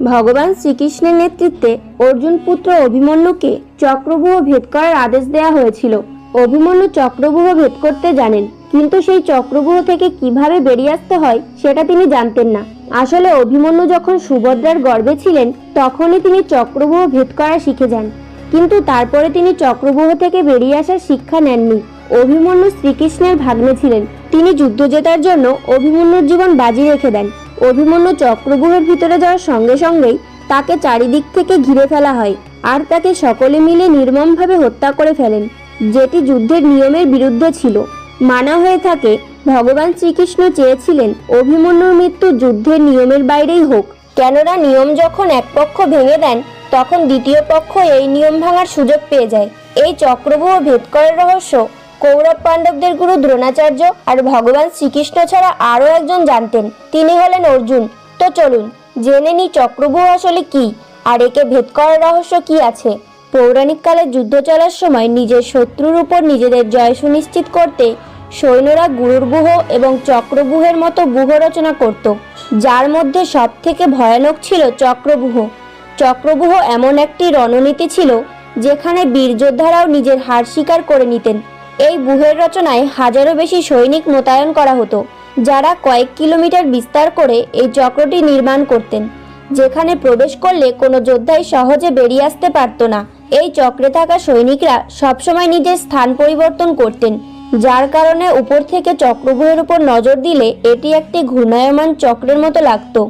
ভগবান শ্রীকৃষ্ণের নেতৃত্বে অর্জুন পুত্র অভিমন্যুকে চক্রব্যূহ ভেদ করার আদেশ দেওয়া হয়েছিল। অভিমন্যু চক্রব্যূহ ভেদ করতে জানেন, কিন্তু সেই চক্রব্যূহ থেকে কীভাবে বেরিয়ে আসতে হয় সেটা তিনি জানতেন না। আসলে অভিমন্যু যখন সুভদ্রার গর্ভে ছিলেন, তখনই তিনি চক্রব্যূহ ভেদ করা শিখে যান। কিন্তু তারপরে তিনি চক্রব্যূহ থেকে বেরিয়ে আসার শিক্ষা নেননি। অভিমন্যু শ্রীকৃষ্ণের ভাগ্নে ছিলেন। তিনি যুদ্ধ জেতার জন্য অভিমন্যুর জীবন বাজি রেখে দেন। অভিমন্যু চক্রব্যূহের ভিতরে যাওয়ার সঙ্গে সঙ্গেই তাকে চারিদিক থেকে ঘিরে ফেলা হয় আর তাকে সকলে মিলে নির্মমভাবে হত্যা করে ফেলেন, যেটি যুদ্ধের নিয়মের বিরুদ্ধে ছিল। মানা হয়ে থাকে, ভগবান শ্রীকৃষ্ণ চেয়েছিলেন অভিমন্যুর মৃত্যু যুদ্ধের নিয়মের বাইরেই হোক। কেননা নিয়ম যখন এক পক্ষ ভেঙে দেন, তখন দ্বিতীয় পক্ষ এই নিয়ম ভাঙার সুযোগ পেয়ে যায়। এই চক্রব্যূহ ভেদ করার রহস্য কৌরব পাণ্ডবদের গুরু দ্রোণাচার্য আর ভগবান শ্রীকৃষ্ণ ছাড়া আরও একজন জানতেন, তিনি হলেন অর্জুন। তো চলুন, জেনে নি চক্রব্যূহ আসলে কি, আর একে ভেদ করার রহস্য কি আছে? পৌরাণিক কালে যুদ্ধ চলার সময় নিজের শত্রুর উপর নিজেদের জয় সুনিশ্চিত করতে সৈন্যরা গুরুর বুহ এবং চক্রব্যূহের মতো ব্যূহ রচনা করত, যার মধ্যে সবথেকে ভয়ানক ছিল চক্রব্যূহ চক্রব্যূহ এমন একটি রণনীতি ছিল, যেখানে বীর যোদ্ধারাও নিজের হার স্বীকার করে নিতেন। এই ব্যূহের রচনায় হাজারো বেশি সৈনিক মোতায়েন করা হতো, যারা কয়েক কিলোমিটার বিস্তার করে এই চক্রটি নির্মাণ করতেন, যেখানে প্রবেশ করলে কোনো যোদ্ধাই সহজে বেরিয়ে আসতে পারত না। এই চক্রে থাকা সৈনিকরা সবসময় নিজের স্থান পরিবর্তন করতেন, যার কারণে উপর থেকে চক্রব্যূহের উপর নজর দিলে এটি একটি ঘূর্ণায়মান চক্রের মতো লাগতো।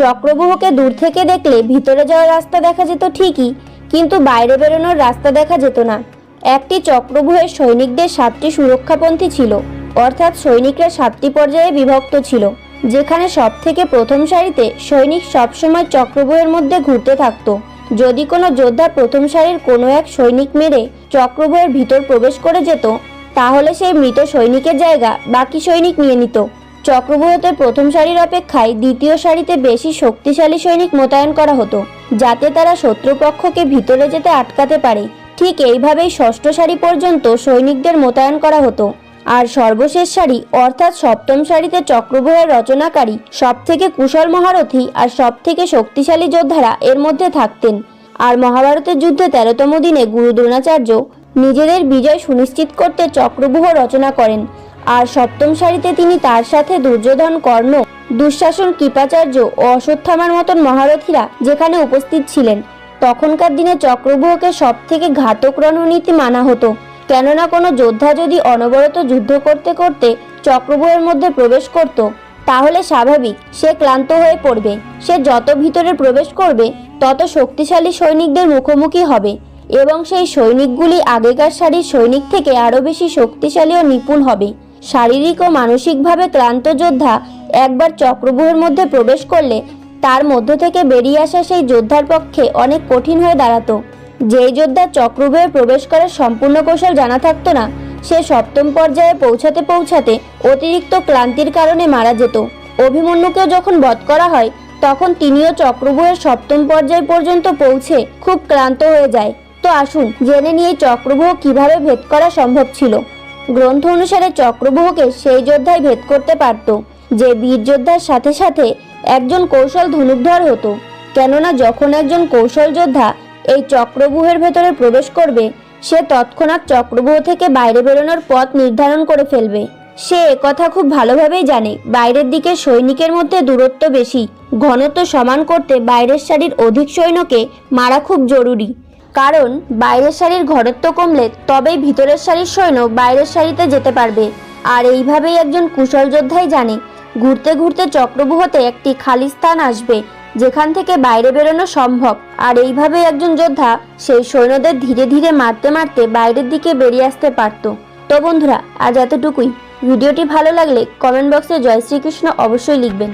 চক্রব্যূহকে দূর থেকে দেখলে ভিতরে যাওয়ার রাস্তা দেখা যেত ঠিকই, কিন্তু বাইরে বেরোনোর রাস্তা দেখা যেত না। একটি চক্রব্যূহের সৈনিকদের সাতটি সুরক্ষাপন্থী ছিল, অর্থাৎ সৈনিকরা সাতটি পর্যায়ে বিভক্ত ছিল, যেখানে সব থেকে প্রথম সারিতে সৈনিক সবসময় চক্রব্যূহের মধ্যে ঘুরতে থাকত। যদি কোনো যোদ্ধা প্রথম সারির কোনো এক সৈনিক মেরে চক্রব্যূহের ভিতর প্রবেশ করে যেত, তাহলে সেই মৃত সৈনিকের জায়গা বাকি সৈনিক নিয়ে নিত। চক্রব্যূহতে প্রথম সারির অপেক্ষায় দ্বিতীয় সারিতে বেশি শক্তিশালী সৈনিক মোতায়েন করা হতো, যাতে তারা শত্রুপক্ষকে ভিতরে যেতে আটকাতে পারে। ঠিক এইভাবেই ষষ্ঠ সারি পর্যন্ত সৈনিকদের মোতায়েন করা হতো। আর সর্বশেষ সারি, অর্থাৎ সপ্তম সারিতে চক্রব্যূহের রচনাকারী, সবথেকে কুশল মহারথী আর সবথেকে শক্তিশালী যোদ্ধারা এর মধ্যে থাকতেন। আর মহাভারতের যুদ্ধে তেরোতম দিনে গুরু দ্রোণাচার্য নিজেদের বিজয় সুনিশ্চিত করতে চক্রব্যূহ রচনা করেন। আর সপ্তম সারিতে তিনি তার সাথে দুর্যোধন, কর্ণ, দুঃশাসন, কৃপাচার্য ও অশ্বত্থামার মতন মহারথীরা যেখানে উপস্থিত ছিলেন। তখনকার দিনে চক্রব্যূহকে সব থেকে ঘাতক রণনীতি মানা হতো। কেননা কোনো যোদ্ধা যদি অনবরত যুদ্ধ করতে করতে চক্রব্যূহের মধ্যে প্রবেশ করত, তাহলে স্বাভাবিক সে ক্লান্ত হয়ে পড়বে। সে যত ভিতরে প্রবেশ করবে, তত শক্তিশালী সৈনিকদের মুখোমুখি হবে এবং সেই সৈনিকগুলি আগেকার সারির সৈনিক থেকে আরও বেশি শক্তিশালী ও নিপুণ হবে। শারীরিক ও মানসিকভাবে ক্লান্ত যোদ্ধা একবার চক্রব্যূহের মধ্যে প্রবেশ করলে মধ্য থেকে বেরিয়ে আসা সেই যোদ্ধার পক্ষে অনেক কঠিন হয়ে দাঁড়াতো। যেই যোদ্ধা চক্রব্যূহে প্রবেশ করার সম্পূর্ণ কৌশল জানা থাকতো না, সে সপ্তম পর্যায়ে পৌঁছাতে পৌঁছাতে অতিরিক্ত ক্লান্তির কারণে মারা যেত। অভিমন্যুকেও যখন বধ করা হয়, তখন তিনিও চক্রব্যূহের সপ্তম পর্যায় পর্যন্ত পৌঁছে খুব ক্লান্ত হয়ে যায়। তো আসুন, জেনে নিয়ে চক্রব্যূহ কীভাবে ভেদ করা সম্ভব ছিল। গ্রন্থ অনুসারে চক্রব্যূহকে সেই যোদ্ধায় ভেদ করতে পারত, যে বীর যোদ্ধার সাথে সাথে একজন কৌশল ধনুকধর হতো। কেননা যখন একজন কৌশল যোদ্ধা এই চক্রব্যূহের ভেতরে প্রবেশ করবে, সে তৎক্ষণাৎ চক্রব্যূহ থেকে বাইরে বেরোনোর পথ নির্ধারণ করে ফেলবে। সে কথা খুব ভালোভাবেই জানে, বাইরের দিকে সৈনিকের মধ্যে দূরত্ব বেশি, ঘনত্ব সমান করতে বাইরের সারির অধিক সৈন্যকে মারা খুব জরুরি। কারণ, বাইরের সারির ঘনত্ব কমলে তবেই ভিতরের সারির সৈন্য বাইরের সারিতে যেতে পারবে। আর এইভাবেই একজন কুশল যোদ্ধাই জানে ঘুরতে ঘুরতে চক্রবুহতে একটি খালি স্থান আসবে, যেখান থেকে বাইরে বেরোনো সম্ভব। আর এইভাবে একজন যোদ্ধা সেই সৈন্যদের ধীরে ধীরে মারতে মারতে বাইরের দিকে বেরিয়ে আসতে পারত। তো বন্ধুরা, আজ এতটুকুই। ভিডিওটি ভালো লাগলে কমেন্ট বক্সে জয় শ্রীকৃষ্ণ অবশ্যই লিখবেন।